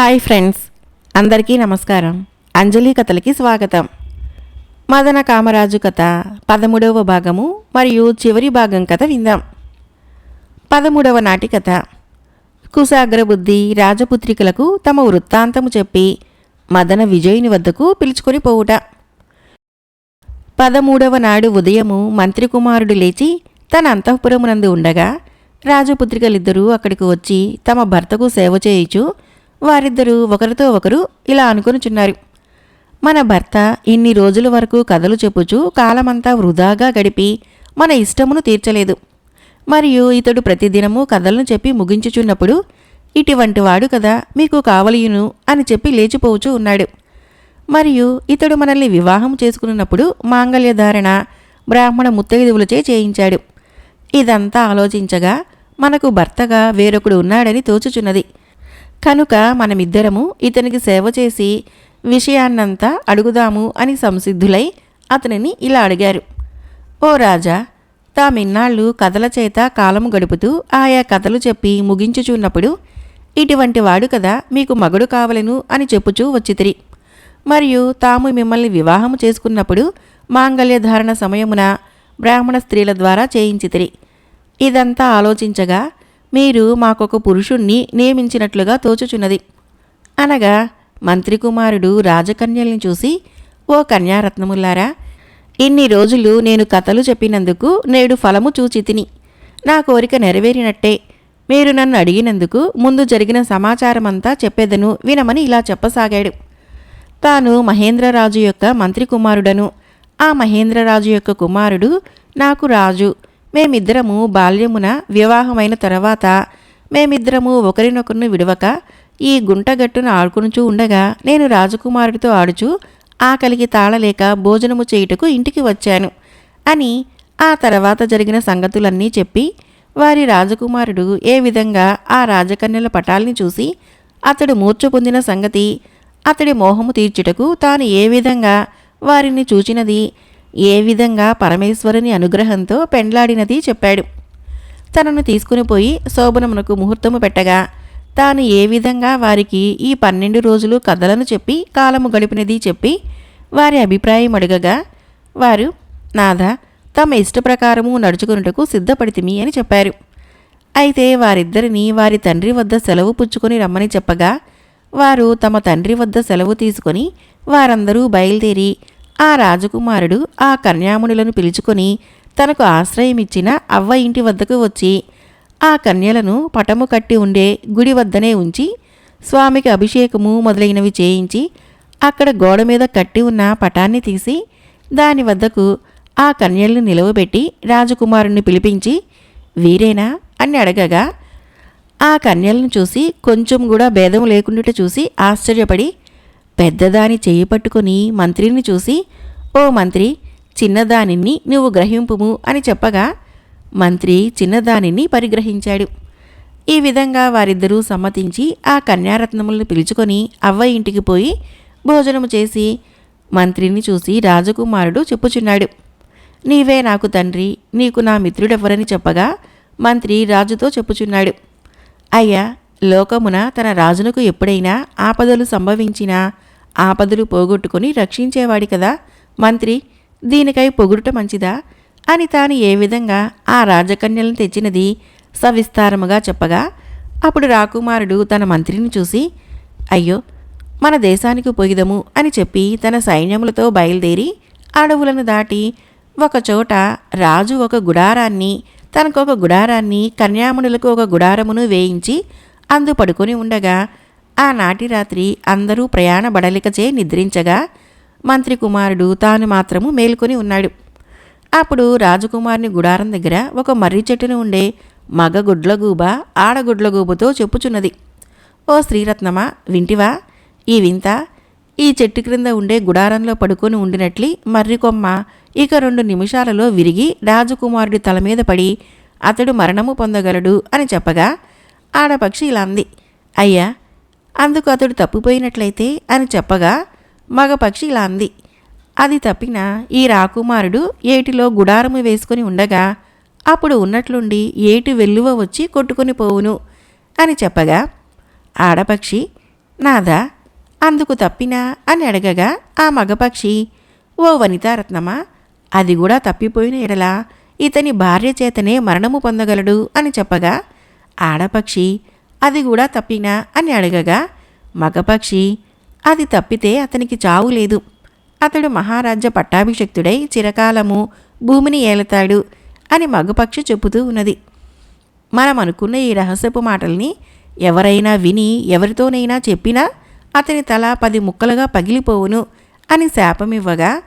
Hi friends అందరికీ నమస్కారం. అంజలి కథలకి స్వాగతం. మదన కామరాజు కథ పదమూడవ భాగము మరియు చివరి భాగం కథ విందాం. పదమూడవ నాటి కథ. కుశాగ్రబుద్ధి రాజపుత్రికలకు తమ వృత్తాంతము చెప్పి మదన విజయుని వద్దకు పిలుచుకొని పోవుట. పదమూడవ నాడు ఉదయము మంత్రి కుమారుడు లేచి తన అంతఃపురమునందు ఉండగా రాజపుత్రికలిద్దరూ అక్కడికి వచ్చి తమ భర్తకు సేవ చేయుచు వారిద్దరూ ఒకరితో ఒకరు ఇలా అనుకునిచున్నారు. మన భర్త ఇన్ని రోజుల వరకు కథలు చెప్పుచు కాలమంతా వృధాగా గడిపి మన ఇష్టమును తీర్చలేదు. మరియు ఇతడు ప్రతిదినము కథలను చెప్పి ముగించుచున్నప్పుడు ఇటువంటి వాడు కదా మీకు కావలియును అని చెప్పి లేచిపోవచ్చు ఉన్నాడు. మరియు ఇతడు మనల్ని వివాహం చేసుకున్నప్పుడు మాంగళ్యధారణ బ్రాహ్మణ ముత్తైదువులచే చేయించాడు. ఇదంతా ఆలోచించగా మనకు భర్తగా వేరొకడు ఉన్నాడని తోచుచున్నది. కనుక మనమిద్దరము ఇతనికి సేవ చేసి విషయాన్నంతా అడుగుదాము అని సంసిద్ధులై అతనిని ఇలా అడిగారు. ఓ రాజా తామిన్నాళ్ళు కథల చేత కాలము గడుపుతూ ఆయా కథలు చెప్పి ముగించుచున్నప్పుడు ఇటువంటి వాడు కదా మీకు మగుడు కావలెను అని చెప్పుచూ వచ్చితిరి. మరియు తాము మిమ్మల్ని వివాహము చేసుకున్నప్పుడు మాంగళ్యధారణ సమయమున బ్రాహ్మణ స్త్రీల ద్వారా చేయించితిరి. ఇదంతా ఆలోచించగా మీరు మాకొక పురుషుణ్ణి నియమించినట్లుగా తోచుచున్నది. అనగా మంత్రి కుమారుడు రాజకన్యల్ని చూసి ఓ కన్యారత్నములారా ఇన్ని రోజులు నేను కథలు చెప్పినందుకు నేడు ఫలము చూచి తిని. నా కోరిక నెరవేరినట్టే. మీరు నన్ను అడిగినందుకు ముందు జరిగిన సమాచారమంతా చెప్పేదను వినమని ఇలా చెప్పసాగాడు. తాను మహేంద్రరాజు యొక్క మంత్రి కుమారుడను ఆ మహేంద్రరాజు యొక్క కుమారుడు నాకు రాజు. మేమిద్దరము బాల్యమున వివాహమైన తర్వాత మేమిద్దరము ఒకరినొకరిని విడవక ఈ గుంటగట్టున ఆడుకునుచూ ఉండగా నేను రాజకుమారుడితో ఆడుచూ ఆకలికి తాళలేక భోజనము చేయుటకు ఇంటికి వచ్చాను అని ఆ తర్వాత జరిగిన సంగతులన్నీ చెప్పి వారి రాజకుమారుడు ఏ విధంగా ఆ రాజకన్యల పటాల్ని చూసి అతడు మూర్చ పొందిన సంగతి అతడి మోహము తీర్చుటకు తాను ఏ విధంగా వారిని చూచినది ఏ విధంగా పరమేశ్వరుని అనుగ్రహంతో పెండ్లాడినది చెప్పాడు. తనను తీసుకుని పోయి శోభనమునకు ముహూర్తము పెట్టగా తాను ఏ విధంగా వారికి ఈ పన్నెండు రోజులు కథలను చెప్పి కాలము గడిపినది చెప్పి వారి అభిప్రాయం అడగగా వారు నాథ తమ ఇష్ట ప్రకారము నడుచుకున్నటకు సిద్ధపడితిమి అని చెప్పారు. అయితే వారిద్దరిని వారి తండ్రి వద్ద సెలవు పుచ్చుకొని రమ్మని చెప్పగా వారు తమ తండ్రి వద్ద సెలవు తీసుకొని వారందరూ బయలుదేరి ఆ రాజకుమారుడు ఆ కన్యామునులను పిలుచుకొని తనకు ఆశ్రయమిచ్చిన అవ్వ ఇంటి వద్దకు వచ్చి ఆ కన్యలను పటము కట్టి ఉండే గుడి వద్దనే ఉంచి స్వామికి అభిషేకము మొదలైనవి చేయించి అక్కడ గోడ మీద కట్టి ఉన్న పటాన్ని తీసి దాని వద్దకు ఆ కన్యలను నిలవబెట్టి రాజకుమారుణ్ణి పిలిపించి వీరేనా? అని అడగగా ఆ కన్యలను చూసి కొంచెం కూడా భేదం లేకుండాట చూసి ఆశ్చర్యపడి పెద్దదాని చెయ్యి పట్టుకుని మంత్రిని చూసి ఓ మంత్రి చిన్నదానిని నువ్వు గ్రహింపుము అని చెప్పగా మంత్రి చిన్నదానిని పరిగ్రహించాడు. ఈ విధంగా వారిద్దరూ సమ్మతించి ఆ కన్యారత్నములను పిలుచుకొని అవ్వ ఇంటికి పోయి భోజనము చేసి మంత్రిని చూసి రాజకుమారుడు చెప్పుచున్నాడు. నీవే నాకు తండ్రి నీకు నా మిత్రుడెవ్వరని చెప్పగా మంత్రి రాజుతో చెప్పుచున్నాడు. అయ్యా లోకమున తన రాజునకు ఎప్పుడైనా ఆపదలు సంభవించినా ఆపదలు పోగొట్టుకొని రక్షించేవాడి కదా? మంత్రి దీనికై పొగుడుట మంచిదా? అని తాను ఏ విధంగా ఆ రాజకన్యలను తెచ్చినది సవిస్తారముగా చెప్పగా అప్పుడు రాకుమారుడు తన మంత్రిని చూసి అయ్యో మన దేశానికి పొగిదము అని చెప్పి తన సైన్యములతో బయలుదేరి అడవులను దాటి ఒకచోట రాజు ఒక గుడారాన్ని తనకొక గుడారాన్ని కన్యామునులకు ఒక గుడారమును వేయించి అందు పడుకొని ఉండగా ఆనాటి రాత్రి అందరూ ప్రయాణ బడలికచే నిద్రించగా మంత్రి కుమారుడు తాను మాత్రము మేల్కొని ఉన్నాడు. అప్పుడు రాజకుమారుని గుడారం దగ్గర ఒక మర్రి చెట్టును ఉండే మగ గుడ్లగూబ ఆడగుడ్లగూబతో చెప్పుచున్నది. ఓ శ్రీరత్నమా వింటివా? ఈ వింత? ఈ చెట్టు క్రింద ఉండే గుడారంలో పడుకొని ఉండినట్లి మర్రి కొమ్మ ఇక రెండు నిమిషాలలో విరిగి రాజకుమారుడి తల మీద పడి అతడు మరణము పొందగలడు అని చెప్పగా ఆడపక్షి ఇలా అంది. అయ్యా అందుకు అతడు తప్పిపోయినట్లయితే అని చెప్పగా మగపక్షి ఇలా అంది. అది తప్పిన ఈ రాకుమారుడు ఏటిలో గుడారము వేసుకుని ఉండగా అప్పుడు ఉన్నట్లుండి ఏటి వెల్లువ వచ్చి కొట్టుకుని పోవును అని చెప్పగా ఆడపక్షి నాదా అందుకు తప్పినా అని అడగగా ఆ మగపక్షి ఓ వనితారత్నమా? అది కూడా తప్పిపోయిన ఎడల ఇతని భార్య చేతనే మరణము పొందగలడు అని చెప్పగా ఆడపక్షి అది కూడా తప్పినా అని అడగగా మగపక్షి అది తప్పితే అతనికి చావు లేదు. అతడు మహారాజ్య పట్టాభిషక్తుడై చిరకాలము భూమిని ఏలతాడు అని మగపక్షి చెబుతూ ఉన్నది. మనం అనుకున్న ఈ రహస్యపు మాటల్ని ఎవరైనా విని ఎవరితోనైనా చెప్పినా అతని తల పది ముక్కలుగా పగిలిపోవును అని శాపమివ్వగా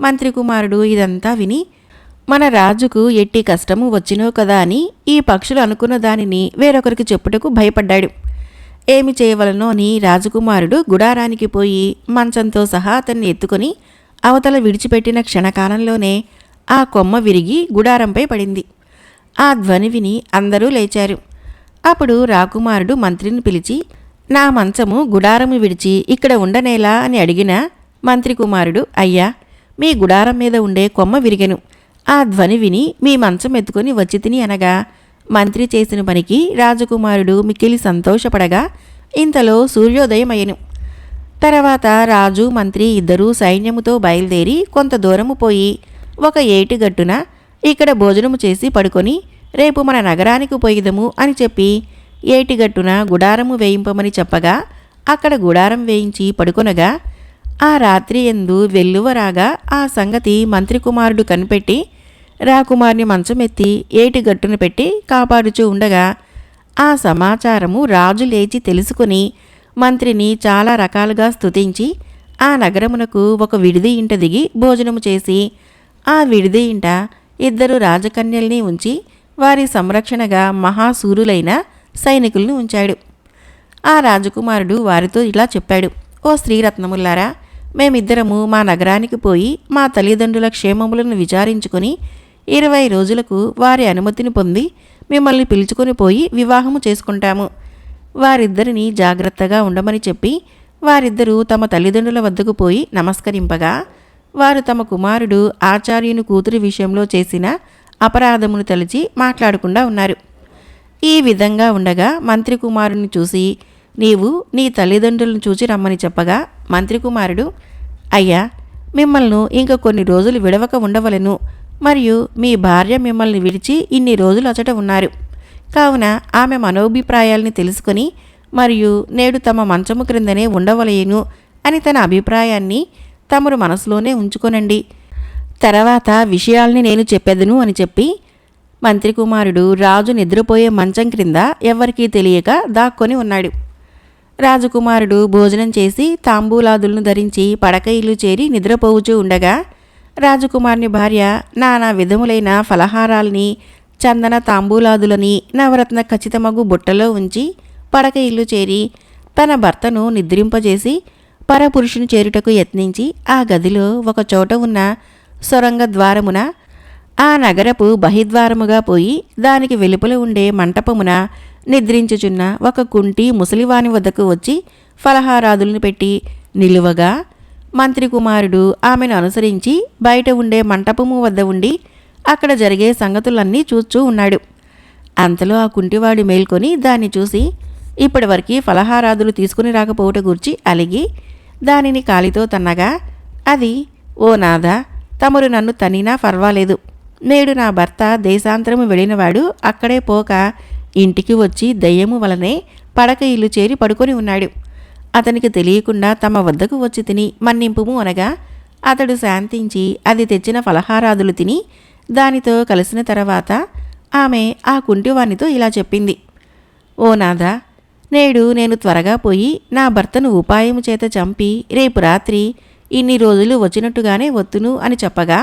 మంత్రి కుమారుడు ఇదంతా విని మన రాజుకు ఎట్టి కష్టము వచ్చినో కదా అని ఈ పక్షులు అనుకున్న దానిని వేరొకరికి చెప్పుటకు భయపడ్డాడు. ఏమి చేయవలనో అని రాజకుమారుడు గుడారానికి పోయి మంచంతో సహా అతన్ని ఎత్తుకొని అవతల విడిచిపెట్టిన క్షణకాలంలోనే ఆ కొమ్మ విరిగి గుడారంపై పడింది. ఆ ధ్వని విని అందరూ లేచారు. అప్పుడు రాకుమారుడు మంత్రిని పిలిచి నా మంచము గుడారము విడిచి ఇక్కడ ఉండనేలా? అని అడిగిన మంత్రి కుమారుడు అయ్యా మీ గుడారం మీద ఉండే కొమ్మ విరిగెను. ఆ ధ్వని విని మీ మంచం ఎత్తుకొని వచ్చి తిని అనగా మంత్రి చేసిన పనికి రాజకుమారుడు మిక్కిలి సంతోషపడగా ఇంతలో సూర్యోదయమయ్యను. తర్వాత రాజు మంత్రి ఇద్దరూ సైన్యముతో బయలుదేరి కొంత దూరము పోయి ఒక ఏటిగట్టున ఇక్కడ భోజనము చేసి పడుకొని రేపు మన నగరానికి పోయిదము అని చెప్పి ఏటిగట్టున గుడారము వేయింపమని చెప్పగా అక్కడ గుడారం వేయించి పడుకొనగా ఆ రాత్రి ఎందు వెల్లువరాగా ఆ సంగతి మంత్రి కుమారుడు కనిపెట్టి రాకుమార్ని మంచమెత్తి ఏటి గట్టున పెట్టి కాపాడుచూ ఉండగా ఆ సమాచారము రాజు లేచి తెలుసుకుని మంత్రిని చాలా రకాలుగా స్తుతించి ఆ నగరమునకు ఒక విడిది ఇంట దిగి భోజనము చేసి ఆ విడిది ఇంట ఇద్దరు రాజకన్యల్ని ఉంచి వారి సంరక్షణగా మహాసూరులైన సైనికులను ఉంచాడు. ఆ రాజకుమారుడు వారితో ఇలా చెప్పాడు ఓ శ్రీరత్నముల్లారా మేమిద్దరము మా నగరానికి పోయి మా తల్లిదండ్రుల క్షేమములను విచారించుకొని ఇరవై రోజులకు వారి అనుమతిని పొంది మిమ్మల్ని పిలుచుకొని పోయి వివాహము చేసుకుంటాము. వారిద్దరిని జాగ్రత్తగా ఉండమని చెప్పి వారిద్దరూ తమ తల్లిదండ్రుల వద్దకు పోయి నమస్కరింపగా వారు తమ కుమారుడు ఆచార్యుని కూతురి విషయంలో చేసిన అపరాధమును తలిచి మాట్లాడకుండా ఉన్నారు. ఈ విధంగా ఉండగా మంత్రి కుమారుని చూసి నీవు నీ తల్లిదండ్రులను చూచి రమ్మని చెప్పగా మంత్రి కుమారుడు అయ్యా మిమ్మల్ని ఇంక కొన్ని రోజులు విడవక ఉండవలను. మరియు మీ భార్య మిమ్మల్ని విడిచి ఇన్ని రోజులు అచట ఉన్నారు. కావున ఆమె మనోభిప్రాయాల్ని తెలుసుకొని మరియు నేడు తమ మంచము క్రిందనే ఉండవలయను అని తన అభిప్రాయాన్ని తమరు మనసులోనే ఉంచుకొనండి. తర్వాత విషయాల్ని నేను చెప్పెదను అని చెప్పి మంత్రి కుమారుడు రాజు నిద్రపోయే మంచం క్రింద ఎవరికీ తెలియక దాక్కొని ఉన్నాడు. రాజకుమారుడు భోజనం చేసి తాంబూలాదులను ధరించి పడక ఇల్లు చేరి నిద్రపోవుచూ ఉండగా రాజకుమారుని భార్య నానా విధములైన ఫలహారాల్ని చందన తాంబూలాదులని నవరత్న ఖచ్చితమగు బుట్టలో ఉంచి పడక ఇల్లు చేరి తన భర్తను నిద్రింపజేసి పరపురుషుని చేరుటకు యత్నించి ఆ గదిలో ఒక చోట ఉన్న సొరంగ ద్వారమున ఆ నగరపు బహిద్వారముగా పోయి దానికి వెలుపల ఉండే మంటపమున నిద్రించుచున్న ఒక కుంటి ముసలివాని వద్దకు వచ్చి ఫలహారాదులను పెట్టి నిలువగా మంత్రి కుమారుడు ఆమెను అనుసరించి బయట ఉండే మంటపము వద్ద ఉండి అక్కడ జరిగే సంగతులన్నీ చూస్తూ ఉన్నాడు. అంతలో ఆ కుంటివాడు మేల్కొని దాన్ని చూసి ఇప్పటివరకు ఫలహారాదులు తీసుకుని రాకపోవట గురించి అలిగి దానిని కాలితో తన్నగా అది ఓ నాదా తమరు నన్ను తనినా పర్వాలేదు నేడు నా భర్త దేశాంతరము వెళ్ళినవాడు అక్కడే పోక ఇంటికి వచ్చి దయ్యము వలనే పడక ఇల్లు చేరి పడుకొని ఉన్నాడు. అతనికి తెలియకుండా తమ వద్దకు వచ్చి తిని మన్నింపుము అనగా అతడు శాంతించి అది తెచ్చిన ఫలహారాదులు తిని దానితో కలిసిన తర్వాత ఆమె ఆ కుంటివానితో ఇలా చెప్పింది. ఓ నాదా నేడు నేను త్వరగా పోయి నా భర్తను ఉపాయము చేత చంపి రేపు రాత్రి ఇన్ని రోజులు వచ్చినట్టుగానే వత్తును అని చెప్పగా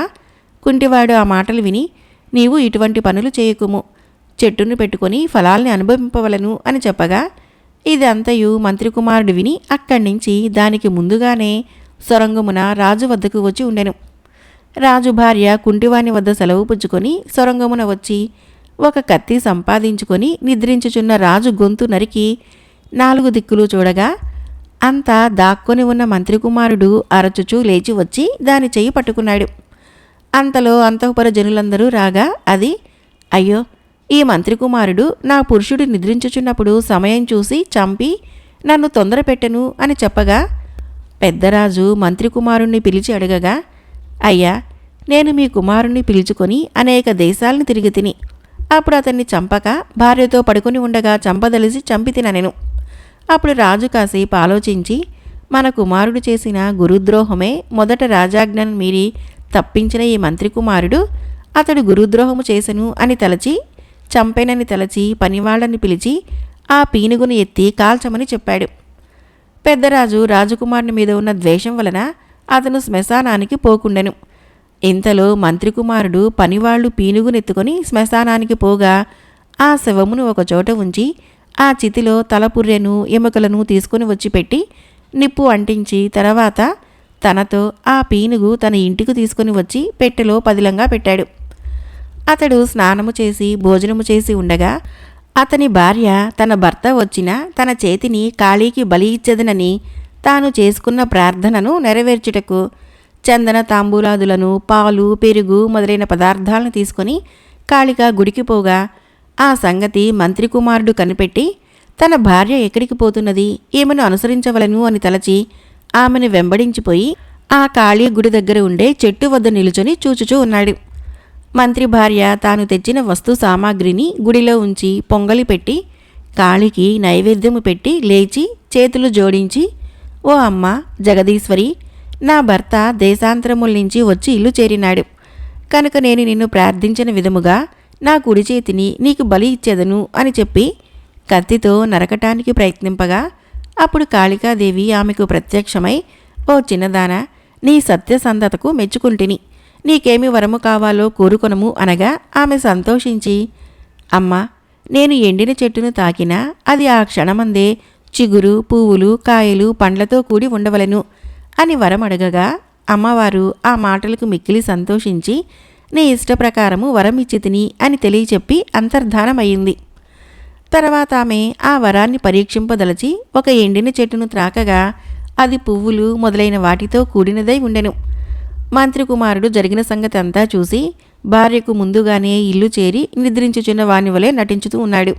కుంటివాడు ఆ మాటలు విని నీవు ఇటువంటి పనులు చేయకుము చెట్టును పెట్టుకొని ఫలాల్ని అనుభవింపవలను అని చెప్పగా ఇదంతయు మంత్రి కుమారుడు విని అక్కడి నుంచి దానికి ముందుగానే సొరంగమున రాజు వద్దకు వచ్చి ఉండెను. రాజు భార్య కుంటివాని వద్ద సెలవు పుచ్చుకొని సొరంగమున వచ్చి ఒక కత్తి సంపాదించుకొని నిద్రించుచున్న రాజు గొంతు నరికి నాలుగు దిక్కులు చూడగా అంతా దాక్కొని ఉన్న మంత్రి కుమారుడు అరచుచూ లేచి వచ్చి దాని చెయ్యి పట్టుకున్నాడు. అంతలో అంతఃపుర జనులందరూ రాగా అది అయ్యో ఈ మంత్రి కుమారుడు నా పురుషుడు నిద్రించుచున్నప్పుడు సమయం చూసి చంపి నన్ను తొందర పెట్టను అని చెప్పగా పెద్దరాజు మంత్రి కుమారుణ్ణి పిలిచి అడగగా అయ్యా నేను మీ కుమారుణ్ణి పిలుచుకొని అనేక దేశాలను తిరిగి తిని అప్పుడు అతన్ని చంపక భార్యతో పడుకుని ఉండగా చంపదలిసి చంపితిన నేను. అప్పుడు రాజు కాసేపు ఆలోచించి మన కుమారుడు చేసిన గురుద్రోహమే మొదట రాజాజ్ఞను మీరి తప్పించిన ఈ మంత్రి కుమారుడు అతడు గురుద్రోహము చేసెను అని తలచి చంపేనని తలచి పనివాళ్ళని పిలిచి ఆ పీనుగును ఎత్తి కాల్చమని చెప్పాడు. పెద్దరాజు రాజకుమారుని మీద ఉన్న ద్వేషం వలన అతను శ్మశానానికి పోకుండెను. ఇంతలో మంత్రి కుమారుడు పనివాళ్ళు పీనుగునెత్తుకొని శ్మశానానికి పోగా ఆ శవమును ఒకచోట ఉంచి ఆ చితిలో తలపుర్రెను ఎముకలను తీసుకుని వచ్చి పెట్టి నిప్పు అంటించి తర్వాత తనతో ఆ పీనుగు తన ఇంటికి తీసుకుని వచ్చి పెట్టెలో పదిలంగా పెట్టాడు. అతడు స్నానము చేసి భోజనము చేసి ఉండగా అతని భార్య తన భర్త వచ్చిన తన చేతిని కాళీకి బలి ఇచ్చదనని తాను చేసుకున్న ప్రార్థనను నెరవేర్చుటకు చందన తాంబూలాదులను పాలు పెరుగు మొదలైన పదార్థాలను తీసుకొని కాళిక గుడికి పోగా ఆ సంగతి మంత్రి కుమారుడు కనిపెట్టి తన భార్య ఎక్కడికి పోతున్నది? ఏమను అనుసరించవలను? అని తలచి ఆమెను వెంబడించిపోయి ఆ కాళీ గుడి దగ్గర ఉండే చెట్టు వద్ద నిలుచొని చూచుచూ ఉన్నాడు. మంత్రి భార్య తాను తెచ్చిన వస్తు సామాగ్రిని గుడిలో ఉంచి పొంగలి పెట్టి కాళికి నైవేద్యము పెట్టి లేచి చేతులు జోడించి ఓ అమ్మ జగదీశ్వరి నా భర్త దేశాంతరముల నుంచి వచ్చి ఇల్లు చేరినాడు. కనుక నేను నిన్ను ప్రార్థించిన విధముగా నా కుడి చేతిని నీకు బలి ఇచ్చేదను అని చెప్పి కత్తితో నరకటానికి ప్రయత్నింపగా అప్పుడు కాళికాదేవి ఆమెకు ప్రత్యక్షమై ఓ చిన్నదాన నీ సత్యసంధతకు మెచ్చుకుంటిని. నీకేమి వరము కావాలో కోరుకొనము అనగా ఆమె సంతోషించి అమ్మా నేను ఎండిన చెట్టును తాకినా అది ఆ క్షణమందే చిగురు పువ్వులు కాయలు పండ్లతో కూడి ఉండవలను అని వరం అడగగా అమ్మవారు ఆ మాటలకు మిక్కిలి సంతోషించి నీ ఇష్టప్రకారము వరం ఇచ్చి తిని అని తెలియచెప్పి అంతర్ధానమయ్యింది. తర్వాత ఆమె ఆ వరాన్ని పరీక్షింపదలచి ఒక ఎండిన చెట్టును త్రాకగా అది పువ్వులు మొదలైన వాటితో కూడినదై ఉండెను. మంత్రి కుమారుడు జరిగిన సంగతి అంతా చూసి భార్యకు ముందుగానే ఇల్లు చేరి నిద్రించుచున్న వాని వలె నటించుతూ ఉన్నాడు.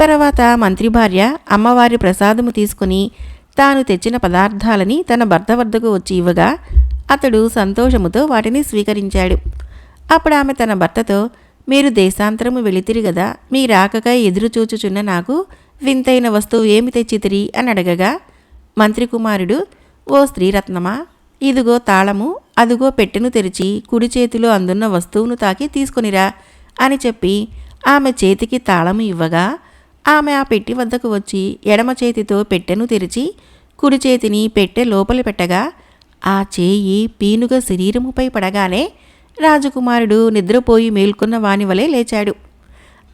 తర్వాత మంత్రి భార్య అమ్మవారి ప్రసాదము తీసుకుని తాను తెచ్చిన పదార్థాలని తన భర్త వద్దకు వచ్చి ఇవ్వగా అతడు సంతోషముతో వాటిని స్వీకరించాడు. అప్పుడు ఆమె తన భర్తతో మీరు దేశాంతరము వెళితిరి గదా మీ రాకకై ఎదురు చూచుచున్న నాకు వింతైన వస్తువు ఏమి తెచ్చితిరి? అని అడగగా మంత్రి కుమారుడు ఓ స్త్రీరత్నమా? ఇదిగో తాళము అదుగో పెట్టెను తెరిచి కుడి చేతిలో అందున్న వస్తువును తాకి తీసుకొనిరా అని చెప్పి ఆమె చేతికి తాళము ఇవ్వగా ఆమె ఆ పెట్టి వద్దకు వచ్చి ఎడమ చేతితో పెట్టెను తెరిచి కుడి చేతిని పెట్టె లోపలి పెట్టగా ఆ చేయి పీనుగ శరీరముపై పడగానే రాజకుమారుడు నిద్రపోయి మేల్కొన్న వాని వలె లేచాడు.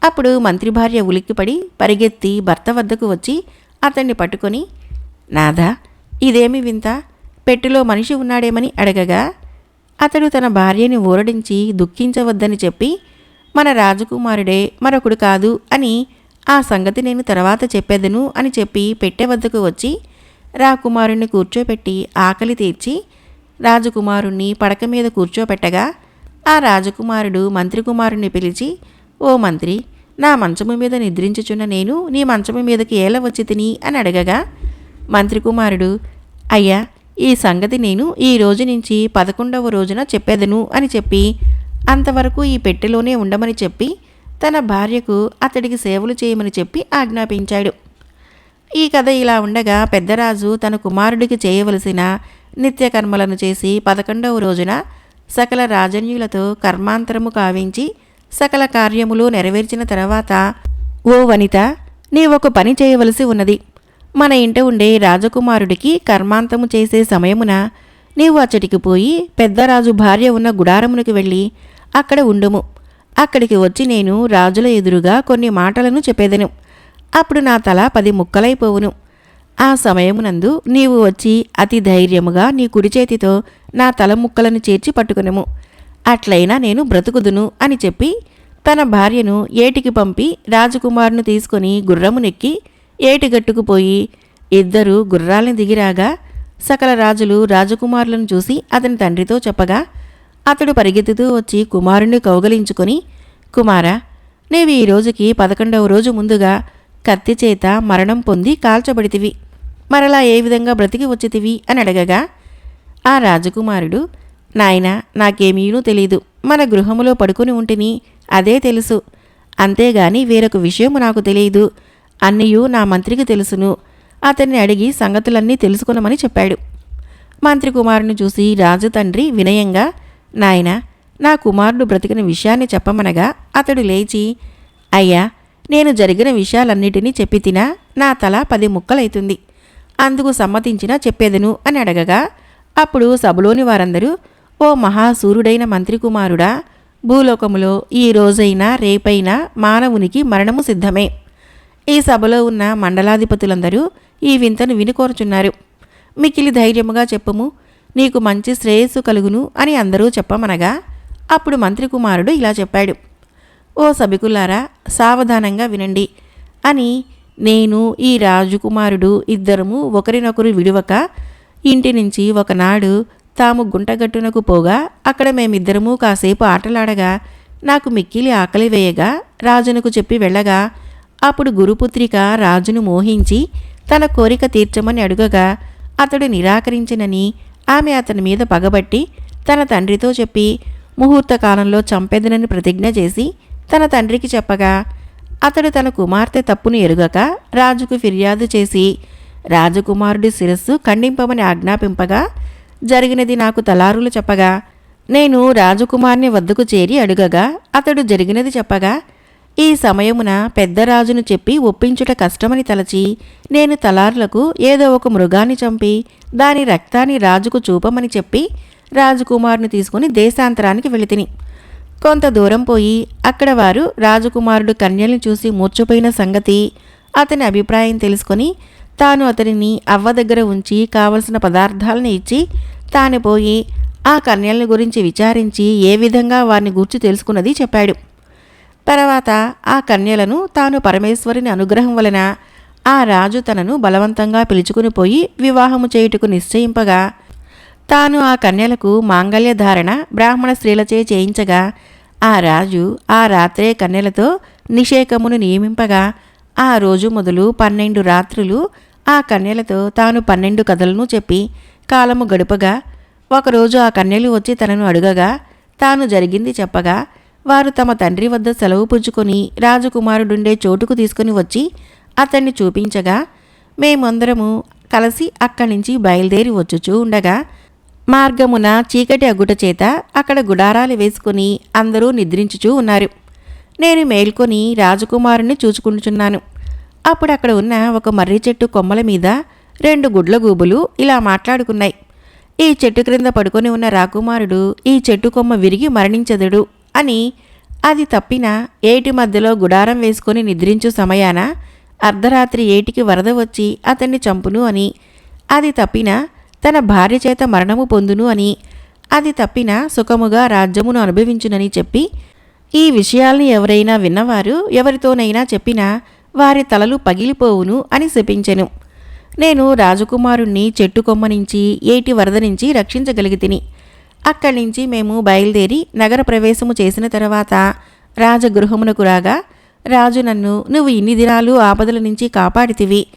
అప్పుడు మంత్రి భార్య ఉలిక్కిపడి పరిగెత్తి భర్త వద్దకు వచ్చి అతన్ని పట్టుకొని నాదా ఇదేమి వింత? పెట్టెలో మనిషి ఉన్నాడేమని అడగగా అతడు తన భార్యని ఊరడించి దుఃఖించవద్దని చెప్పి మన రాజకుమారుడే మరొకడు కాదు అని ఆ సంగతి నేను తర్వాత చెప్పేదను అని చెప్పి పెట్టె వద్దకు వచ్చి రాకుమారుణ్ణి కూర్చోపెట్టి ఆకలి తీర్చి రాజకుమారుణ్ణి పడక మీద కూర్చోపెట్టగా ఆ రాజకుమారుడు మంత్రి కుమారుణ్ణి పిలిచి ఓ మంత్రి నా మంచము మీద నిద్రించుచున్న నేను నీ మంచము మీదకి ఏల వచ్చి తిని? అని అడగగా మంత్రి కుమారుడు అయ్యా ఈ సంగతి నేను ఈ రోజు నుంచి పదకొండవ రోజున చెప్పేదను అని చెప్పి అంతవరకు ఈ పెట్టెలోనే ఉండమని చెప్పి తన భార్యకు అతడికి సేవలు చేయమని చెప్పి ఆజ్ఞాపించాడు. ఈ కథ ఇలా ఉండగా పెద్దరాజు తన కుమారుడికి చేయవలసిన నిత్యకర్మలను చేసి పదకొండవ రోజున సకల రాజన్యులతో కర్మాంతరము కావించి సకల కార్యములు నెరవేర్చిన తర్వాత ఓ వనిత నీవొక పని చేయవలసి ఉన్నది. మన ఇంట ఉండే రాజకుమారుడికి కర్మాంతము చేసే సమయమున నీవు అచ్చటికి పోయి పెద్దరాజు భార్య ఉన్న గుడారమునికి వెళ్ళి అక్కడ ఉండుము. అక్కడికి వచ్చి నేను రాజుల ఎదురుగా కొన్ని మాటలను చెప్పేదను. అప్పుడు నా తల పది ముక్కలైపోవును ఆ సమయమునందు నీవు వచ్చి అతి ధైర్యముగా నీ కుడి చేతితో నా తల ముక్కలను చేర్చి పట్టుకునము. అట్లయినా నేను బ్రతుకుదును అని చెప్పి తన భార్యను ఏటికి పంపి రాజకుమారును తీసుకొని గుర్రమునెక్కి ఏటిగట్టుకుపోయి ఇద్దరు గుర్రాలను దిగిరాగా సకల రాజులు రాజకుమారులను చూసి అతని తండ్రితో చెప్పగా అతడు పరిగెత్తుతూ వచ్చి కుమారుణ్ణి కౌగలించుకొని కుమారా నీవు ఈ రోజుకి పదకొండవ రోజు ముందుగా కత్తి చేత మరణం పొంది కాల్చబడితివి. మరలా ఏ విధంగా బ్రతికి వచ్చితివి అని అడగగా ఆ రాజకుమారుడు నాయన నాకేమీనూ తెలీదు. మన గృహములో పడుకుని ఉంటిని అదే తెలుసు. అంతేగాని వేరొక విషయము నాకు తెలియదు. అన్నయ్యు నా మంత్రికి తెలుసును. అతన్ని అడిగి సంగతులన్నీ తెలుసుకునమని చెప్పాడు. మంత్రి కుమారుని చూసి రాజు తండ్రి వినయంగా నాయన నా కుమారుడు బ్రతికిన విషయాన్ని చెప్పమనగా అతడు లేచి అయ్యా నేను జరిగిన విషయాలన్నిటినీ చెప్పి తినా నా తల పది ముక్కలైతుంది. అందుకు సమ్మతించినా చెప్పేదను అని అడగగా అప్పుడు సభలోని వారందరూ ఓ మహాసూరుడైన మంత్రి కుమారుడా భూలోకములో ఈ రోజైనా రేపైనా మానవునికి మరణము సిద్ధమే. ఈ సభలో ఉన్న మండలాధిపతులందరూ ఈ వింతను విని కోరుచున్నారు మికిలి ధైర్యముగా చెప్పుము నీకు మంచి శ్రేయస్సు కలుగును అని అందరూ చెప్పమనగా అప్పుడు మంత్రి కుమారుడు ఇలా చెప్పాడు. ఓ సభికులారా సావధానంగా వినండి అని నేను ఈ రాజకుమారుడు ఇద్దరము ఒకరినొకరు విడువక ఇంటి నుంచి ఒకనాడు తాము గుంటగట్టునకు పోగా అక్కడ మేమిద్దరము కాసేపు ఆటలాడగా నాకు మిక్కిలి ఆకలి వేయగా రాజునకు చెప్పి వెళ్ళగా అప్పుడు గురుపుత్రిక రాజును మోహించి తన కోరిక తీర్చమని అడుగగా అతడు నిరాకరించినని ఆమె అతని మీద పగబట్టి తన తండ్రితో చెప్పి ముహూర్త కాలంలో చంపెదనని ప్రతిజ్ఞ చేసి తన తండ్రికి చెప్పగా అతడు తన కుమార్తె తప్పును ఎరుగక రాజుకు ఫిర్యాదు చేసి రాజకుమారుడి శిరస్సు ఖండింపమని ఆజ్ఞాపింపగా జరిగినది నాకు తలారులు చెప్పగా నేను రాజకుమార్ని వద్దకు చేరి అడుగగా అతడు జరిగినది చెప్పగా ఈ సమయమున పెద్ద రాజును చెప్పి ఒప్పించుట కష్టమని తలచి నేను తలార్లకు ఏదో ఒక మృగాన్ని చంపి దాని రక్తాన్ని రాజుకు చూపమని చెప్పి రాజకుమారుని తీసుకుని దేశాంతరానికి వెళితిని. కొంత దూరం పోయి అక్కడ వారు రాజకుమారుడు కన్యల్ని చూసి మూర్చపోయిన సంగతి అతని అభిప్రాయం తెలుసుకొని తాను అతనిని అవ్వ దగ్గర ఉంచి కావలసిన పదార్థాలను ఇచ్చి తాను పోయి ఆ కన్యల్ని గురించి విచారించి ఏ విధంగా వారిని గూర్చి తెలుసుకున్నది చెప్పాడు. తర్వాత ఆ కన్యలను తాను పరమేశ్వరుని అనుగ్రహం వలన ఆ రాజు తనను బలవంతంగా పిలుచుకుని పోయి వివాహము చేయుటకు నిశ్చయింపగా తాను ఆ కన్యలకు మాంగల్యధారణ బ్రాహ్మణ స్త్రీలచే చేయించగా ఆ రాజు ఆ రాత్రే కన్యలతో నిషేకమును నియమింపగా ఆ రోజు మొదలు పన్నెండు రాత్రులు ఆ కన్యలతో తాను పన్నెండు కథలను చెప్పి కాలము గడుపగా ఒకరోజు ఆ కన్యలు వచ్చి తనను అడుగగా తాను జరిగింది చెప్పగా వారు తమ తండ్రి వద్ద సెలవు పుచ్చుకొని రాజకుమారుడుండే చోటుకు తీసుకుని వచ్చి అతన్ని చూపించగా మేమందరము కలిసి అక్కడి నుంచి బయలుదేరి వచ్చుచూ ఉండగా మార్గమున చీకటి అగుట చేత అక్కడ గుడారాలు వేసుకుని అందరూ నిద్రించుచూ ఉన్నారు. నేను మేల్కొని రాజకుమారుని చూచుకుంటున్నాను అప్పుడు అక్కడ ఉన్న ఒక మర్రి చెట్టు కొమ్మల మీద రెండు గుడ్ల గూబులు ఇలా మాట్లాడుకున్నాయి. ఈ చెట్టు క్రింద పడుకొని ఉన్న రాకుమారుడు ఈ చెట్టు కొమ్మ విరిగి మరణించదుడు. అని అది తప్పిన ఏటి మధ్యలో గుడారం వేసుకొని నిద్రించు సమయాన అర్ధరాత్రి ఏటికి వరద వచ్చి అతన్ని చంపును అని అది తప్పిన తన భార్య చేత మరణము పొందును అని అది తప్పిన సుఖముగా రాజ్యమును అనుభవించునని చెప్పి ఈ విషయాల్ని ఎవరైనా విన్నవారు ఎవరితోనైనా చెప్పినా వారి తలలు పగిలిపోవును అని శపించెను. నేను రాజకుమారుణ్ణి చెట్టు కొమ్మ నుంచి ఏటి వరద నుంచి రక్షించగలిగితిని. అక్కడి నుంచి మేము బయలుదేరి నగర ప్రవేశము చేసిన తర్వాత రాజగృహమునకు రాగా రాజు నన్ను నువ్వు ఇన్ని దినాలు ఆపదల నుంచి కాపాడితివి.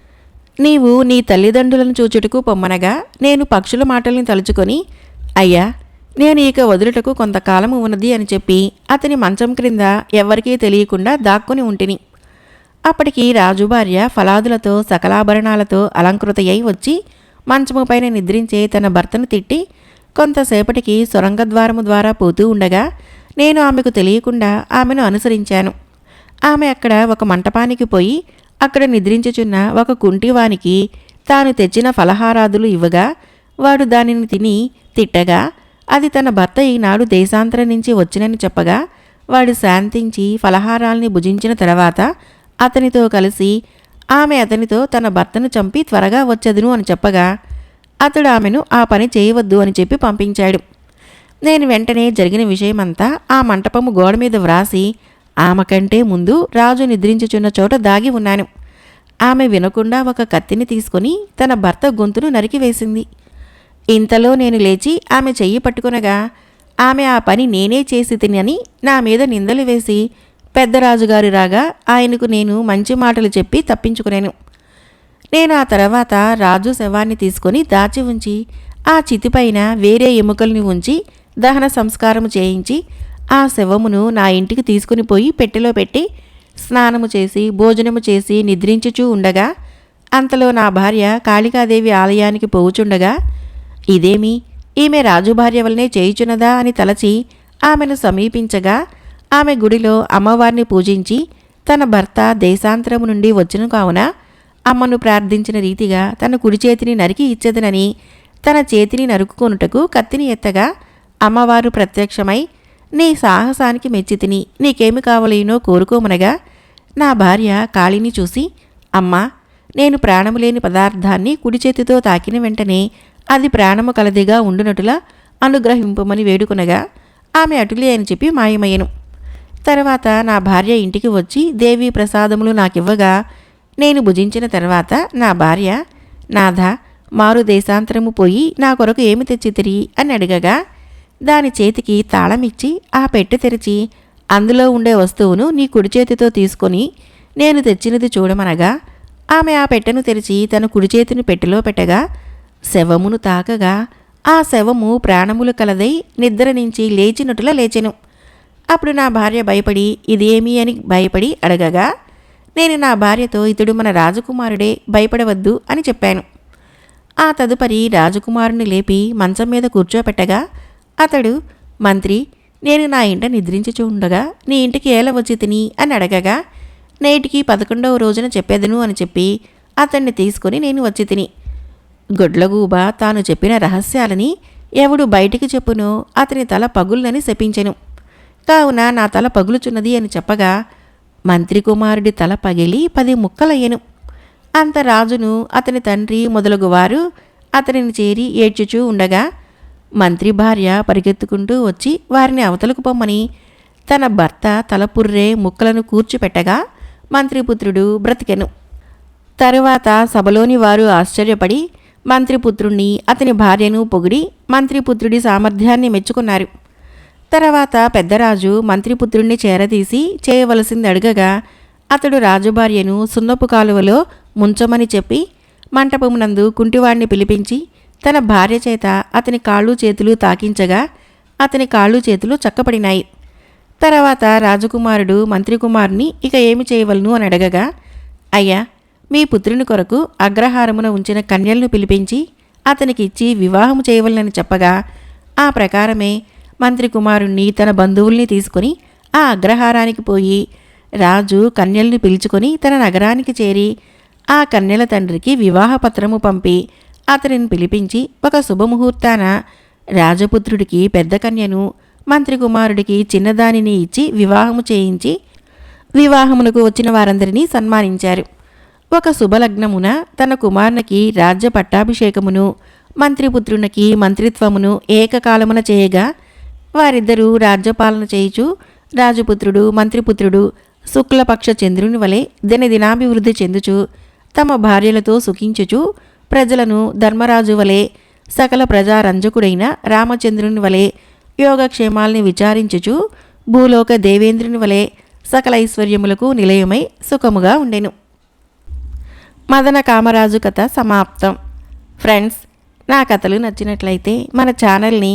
నీవు నీ తల్లిదండ్రులను చూచుటకు పొమ్మనగా నేను పక్షుల మాటల్ని తలుచుకొని అయ్యా నేను ఇక వదులుటకు కొంతకాలము ఉన్నది అని చెప్పి అతని మంచం క్రింద ఎవ్వరికీ తెలియకుండా దాక్కుని ఉంటిని. అప్పటికి రాజు భార్య ఫలాదులతో సకలాభరణాలతో అలంకృతయ్యి వచ్చి మంచము పైన నిద్రించే తన భర్తను తిట్టి కొంతసేపటికి సొరంగద్వారము ద్వారా పోతూ ఉండగా నేను ఆమెకు తెలియకుండా ఆమెను అనుసరించాను. ఆమె అక్కడ ఒక మంటపానికి పోయి అక్కడ నిద్రించుచున్న ఒక కుంటివానికి తాను తెచ్చిన ఫలహారాదులు ఇవ్వగా వాడు దానిని తిని తిట్టగా అది తన భర్త ఈనాడు దేశాంతరం నుంచి వచ్చినని చెప్పగా వాడు శాంతించి ఫలహారాల్ని భుజించిన తర్వాత అతనితో కలిసి ఆమె అతనితో తన భర్తను చంపి త్వరగా వచ్చదును అని చెప్పగా అతడు ఆమెను ఆ పని చేయవద్దు అని చెప్పి పంపించాడు. నేను వెంటనే జరిగిన విషయమంతా ఆ మంటపము గోడ మీద వ్రాసి ఆమె కంటే ముందు రాజు నిద్రించుచున్న చోట దాగి ఉన్నాను. ఆమె వినకుండా ఒక కత్తిని తీసుకొని తన భర్త గొంతును నరికివేసింది ఇంతలో నేను లేచి ఆమె చెయ్యి పట్టుకునగా ఆమె ఆ పని నేనే చేసి తినని నా మీద నిందలు వేసి పెద్ద రాజుగారి రాగా ఆయనకు నేను మంచి మాటలు చెప్పి తప్పించుకునేను. నేను ఆ తర్వాత రాజు శవాన్ని తీసుకొని దాచి ఉంచి ఆ చితిపైన వేరే ఎముకల్ని ఉంచి దహన సంస్కారము చేయించి ఆ శవమును నా ఇంటికి తీసుకుని పోయి పెట్టెలో పెట్టి స్నానము చేసి భోజనము చేసి నిద్రించుచూ ఉండగా అంతలో నా భార్య కాళికాదేవి ఆలయానికి పోవుచుండగా ఇదేమి? ఈమె రాజు భార్య వలనే చేయుచున్నదా? అని తలచి ఆమెను సమీపించగా ఆమె గుడిలో అమ్మవారిని పూజించి తన భర్త దేశాంతరము నుండి వచ్చిన కావున అమ్మను ప్రార్థించిన రీతిగా తన కుడి చేతిని నరికి ఇచ్చేదనని తన చేతిని నరుకుకొనుటకు కత్తిని ఎత్తగా అమ్మవారు ప్రత్యక్షమై నీ సాహసానికి మెచ్చితిని నీకేమి కావలేనో కోరుకోమనగా నా భార్య కాళిని చూసి అమ్మా నేను ప్రాణము లేని పదార్థాన్ని కుడి చేతితో తాకిన వెంటనే అది ప్రాణము కలదిగా ఉండునటులా అనుగ్రహింపమని వేడుకునగా ఆమె అటులే అని చెప్పి మాయమయ్యను. తర్వాత నా భార్య ఇంటికి వచ్చి దేవి ప్రసాదములు నాకివ్వగా నేను భుజించిన తర్వాత నా భార్య నాథ మారు దేశాంతరము పోయి నా కొరకు ఏమి తెచ్చితిరి అని అడగగా దాని చేతికి తాళమిచ్చి ఆ పెట్టె తెరిచి అందులో ఉండే వస్తువును నీ కుడి చేతితో తీసుకొని నేను తెచ్చినది చూడమనగా ఆమె ఆ పెట్టెను తెరిచి తన కుడి చేతిని పెట్టెలో పెట్టగా శవమును తాకగా ఆ శవము ప్రాణములు కలదై నిద్ర నుంచి లేచినట్టులా లేచెను. అప్పుడు నా భార్య భయపడి ఇదేమి అని భయపడి? అడగగా నేను నా భార్యతో ఇతడు మన రాజకుమారుడే భయపడవద్దు అని చెప్పాను. ఆ తదుపరి రాజకుమారుని లేపి మంచం మీద కూర్చోపెట్టగా అతడు మంత్రి నేను నా ఇంట నిద్రించి ఉండగా నీ ఇంటికి ఏల వచ్చి తిని? అని అడగగా నేటికి పదకొండవ రోజున చెప్పేదను అని చెప్పి అతన్ని తీసుకొని నేను వచ్చి తిని. గొడ్లగూబ తాను చెప్పిన రహస్యాలని ఎవడు బయటికి చెప్పునో అతని తల పగులునని శపించెను. కావున నా తల పగులుచున్నది అని చెప్పగా మంత్రి కుమారుడి తల పగిలి పది ముక్కలయ్యెను. అంత రాజును అతని తండ్రి మొదలగువారు అతనిని చేరి ఏడ్చుచూ ఉండగా మంత్రి భార్య పరిగెత్తుకుంటూ వచ్చి వారిని అవతలకు పొమ్మని తన భర్త తలపుర్రే ముక్కలను కూర్చిపెట్టగా మంత్రిపుత్రుడు బ్రతికెను. తరువాత సభలోని వారు ఆశ్చర్యపడి మంత్రిపుత్రుణ్ణి అతని భార్యను పొగిడి మంత్రిపుత్రుడి సామర్థ్యాన్ని మెచ్చుకున్నారు. తర్వాత పెద్దరాజు మంత్రిపుత్రుణ్ణి చేరదీసి చేయవలసింది అడగగా అతడు రాజుభార్యను సున్నపు కాలువలో ముంచమని చెప్పి మంటపమునందు కుంటివాడిని పిలిపించి తన భార్య చేత అతని కాళ్ళు చేతులు తాకించగా అతని కాళ్ళు చేతులు చక్కపడినాయి తర్వాత రాజకుమారుడు మంత్రికుమారుని ఇక ఏమి చేయవలను అని అడగగా అయ్యా మీ పుత్రుని కొరకు అగ్రహారమున ఉంచిన కన్యలను పిలిపించి అతనికిచ్చి వివాహము చేయవలనని చెప్పగా ఆ ప్రకారమే మంత్రి కుమారుణ్ణి తన బంధువుల్ని తీసుకుని ఆ అగ్రహారానికి పోయి రాజు కన్యల్ని పిలుచుకొని తన నగరానికి చేరి ఆ కన్యల తండ్రికి వివాహపత్రము పంపి అతనిని పిలిపించి ఒక శుభముహూర్తాన రాజపుత్రుడికి పెద్ద కన్యను మంత్రి కుమారుడికి చిన్నదానిని ఇచ్చి వివాహము చేయించి వివాహమునకు వచ్చిన వారందరినీ సన్మానించారు. ఒక శుభలగ్నమున తన కుమారునికి రాజ్య పట్టాభిషేకమును మంత్రిపుత్రునికి మంత్రిత్వమును ఏకకాలమున చేయగా వారిద్దరూ రాజ్యపాలన చేయుచు రాజపుత్రుడు మంత్రిపుత్రుడు శుక్లపక్ష చంద్రుని వలె దినదినాభివృద్ధి చెందుచు తమ భార్యలతో సుఖించుచు ప్రజలను ధర్మరాజు వలె సకల ప్రజారంజకుడైన రామచంద్రుని వలె యోగక్షేమాల్ని విచారించుచు భూలోక దేవేంద్రుని వలె సకల ఐశ్వర్యములకు నిలయమై సుఖముగా ఉండెను. మదన కామరాజు కథ సమాప్తం. ఫ్రెండ్స్ నా కథలు నచ్చినట్లయితే మన ఛానల్ని